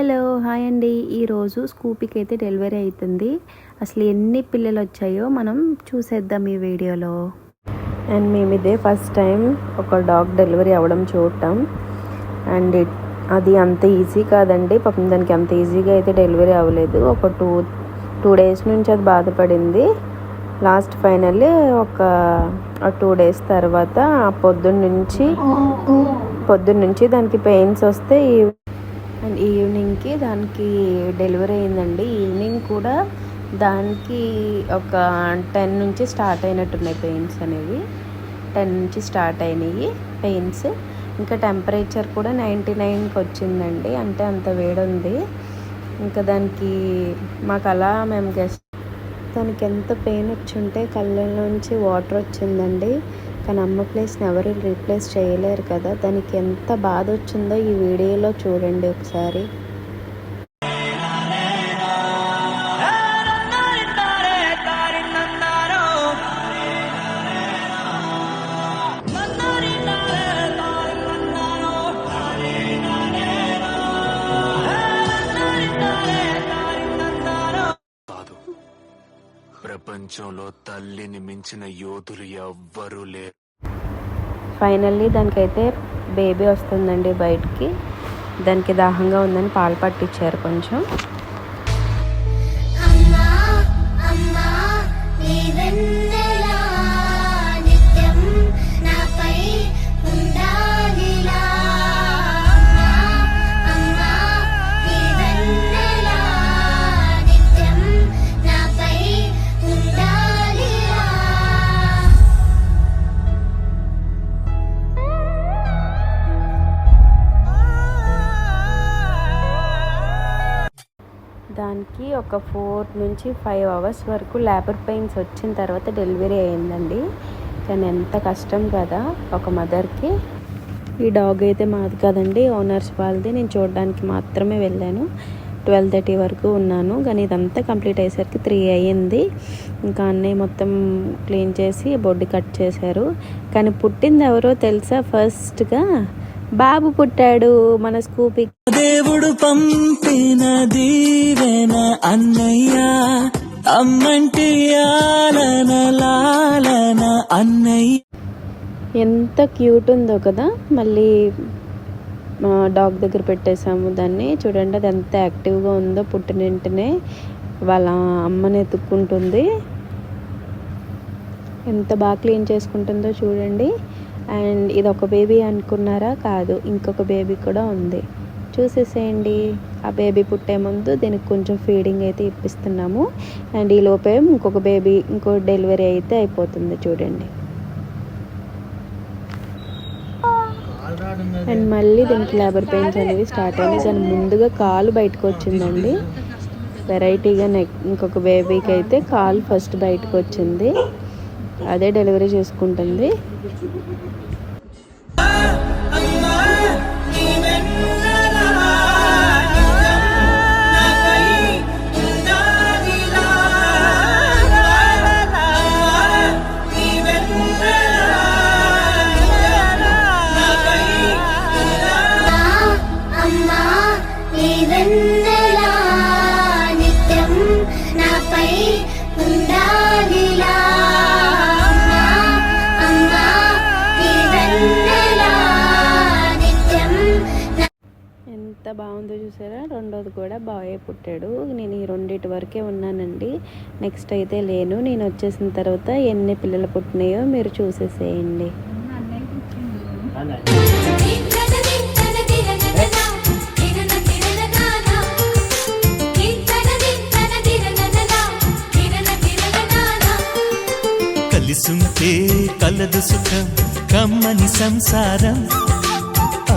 Hello hi అండి. ఈరోజు స్కూపీకి అయితే డెలివరీ అవుతుంది అసలు ఎన్ని పిల్లలు వచ్చాయో మనం చూసేద్దాం ఈ వీడియోలో. అండ్ మేము ఇదే ఫస్ట్ టైం ఒక డాగ్ డెలివరీ అవ్వడం చూడటం. అండ్ అది అంత ఈజీ కాదండి. పాపం దానికి అంత ఈజీగా అయితే డెలివరీ అవ్వలేదు. ఒక టూ టూ డేస్ నుంచి అది బాధపడింది. లాస్ట్ ఫైనల్లీ ఒక టూ డేస్ తర్వాత పొద్దున్న నుంచి పొద్దున్న నుంచి దానికి పెయిన్స్ వస్తే ఈ- అండ్ ఈవినింగ్కి దానికి డెలివరీ అయిందండి. ఈవినింగ్ కూడా దానికి ఒక టెన్ నుంచి స్టార్ట్ అయినట్టున్నాయి పెయిన్స్ అనేవి. టెన్ నుంచి స్టార్ట్ అయినాయి పెయిన్స్. ఇంకా టెంపరేచర్ కూడా నైంటీ నైన్కి వచ్చిందండి. అంటే అంత వేడి ఉంది ఇంకా దానికి మాకు అలా మేము గెస్ట్ దానికి ఎంత పెయిన్ వచ్చి ఉంటే కళ్ళ కళ్ళలోంచి వాటర్ వచ్చిందండి. కానీ అమ్మ ప్లేస్ని ఎవరు రీప్లేస్ చేయలేరు కదా దానికి ఎంత బాధ వచ్చిందో ఈ వీడియోలో చూడండి ఒకసారి. ప్రపంచంలో తల్లిని మించిన యోధులు ఎవ్వరూ లేరు. ఫైనల్లీ దానికైతే బేబీ వస్తుందండి బయటికి. దానికి దాహంగా ఉందని పాలు పట్టించారు కొంచెం. దానికి ఒక ఫోర్ నుంచి ఫైవ్ అవర్స్ వరకు లేబర్ పెయిన్స్ వచ్చిన తర్వాత డెలివరీ అయిందండి కానీ ఎంత కష్టం కదా ఒక మదర్కి. ఈ డాగ్ అయితే మాది కదండి ఓనర్స్ వాళ్ళది. నేను చూడడానికి మాత్రమే వెళ్ళాను. ట్వెల్వ్ థర్టీ వరకు ఉన్నాను. కానీ ఇదంతా కంప్లీట్ అయ్యేసరికి త్రీ అయ్యింది. ఇంకా అన్నయ్య మొత్తం క్లీన్ చేసి బొడ్డు కట్ చేశారు. కానీ పుట్టింది ఎవరో తెలుసా? ఫస్ట్గా బాబు పుట్టాడు మన స్కూపీ దేవుడు పంపిన దీవెన అన్నయ్య అమ్మంటి ఆలన లాలన అన్నయ్య. ఎంత క్యూట్ ఉందో కదా మళ్ళీ మా డాగ్ దగ్గర పెట్టేసాము దాన్ని. చూడండి అది ఎంత యాక్టివ్గా ఉందో పుట్టినంటనే వాళ్ళ అమ్మని ఎత్తుక్కుంటుంది. ఎంత బాగా క్లీన్ చేసుకుంటుందో చూడండి. అండ్ ఇది ఒక బేబీ అనుకున్నారా? కాదు ఇంకొక బేబీ కూడా ఉంది. చూసేసేయండి. ఆ బేబీ పుట్టే ముందు దీనికి కొంచెం ఫీడింగ్ అయితే ఇప్పిస్తున్నాము. అండ్ ఈ లోపే ఇంకొక బేబీ ఇంకో డెలివరీ అయితే అయిపోతుంది చూడండి. అండ్ మళ్ళీ దీనికి లేబర్ పెయిన్స్ అనేవి స్టార్ట్ అయింది. దాని ముందుగా కాలు బయటకు వచ్చిందండి. వెరైటీగా నెక్ ఇంకొక బేబీకి అయితే కాలు ఫస్ట్ బయటకు వచ్చింది. అదే డెలివరీ చేసుకుంటుంది. చూసారా కూడా బాయే పుట్టాడు. నేను ఈ రెండింటి వరకే ఉన్నానండి. నెక్స్ట్ అయితే లేను. నేను వచ్చేసిన తర్వాత ఎన్ని పిల్లలు పుట్టినాయో మీరు చూసేసేయండి. కలిసుంటే కలదు సుఖం కమ్మని సంసారం.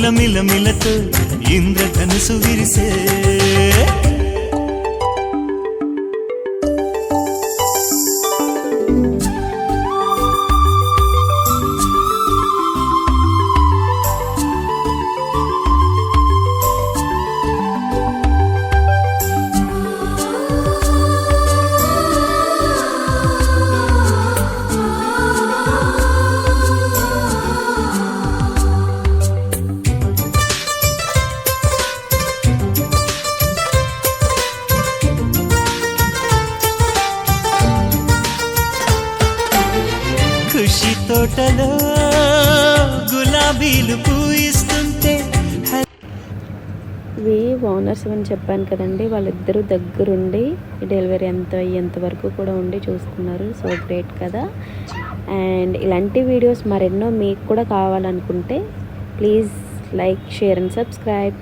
పువ్వుల మిలమిలతో ఇంద్రధనుసు విరిసే తోటలో గులాబీలు పూయిస్తుంటే ఇవి ఓనర్స్ అని చెప్పాను కదండి వాళ్ళిద్దరూ దగ్గరుండి డెలివరీ ఎంత అయ్యేంత వరకు కూడా ఉండి చూసుకున్నారు సో గ్రేట్ కదా. అండ్ ఇలాంటి వీడియోస్ మరెన్నో మీకు కూడా కావాలనుకుంటే please like share and subscribe.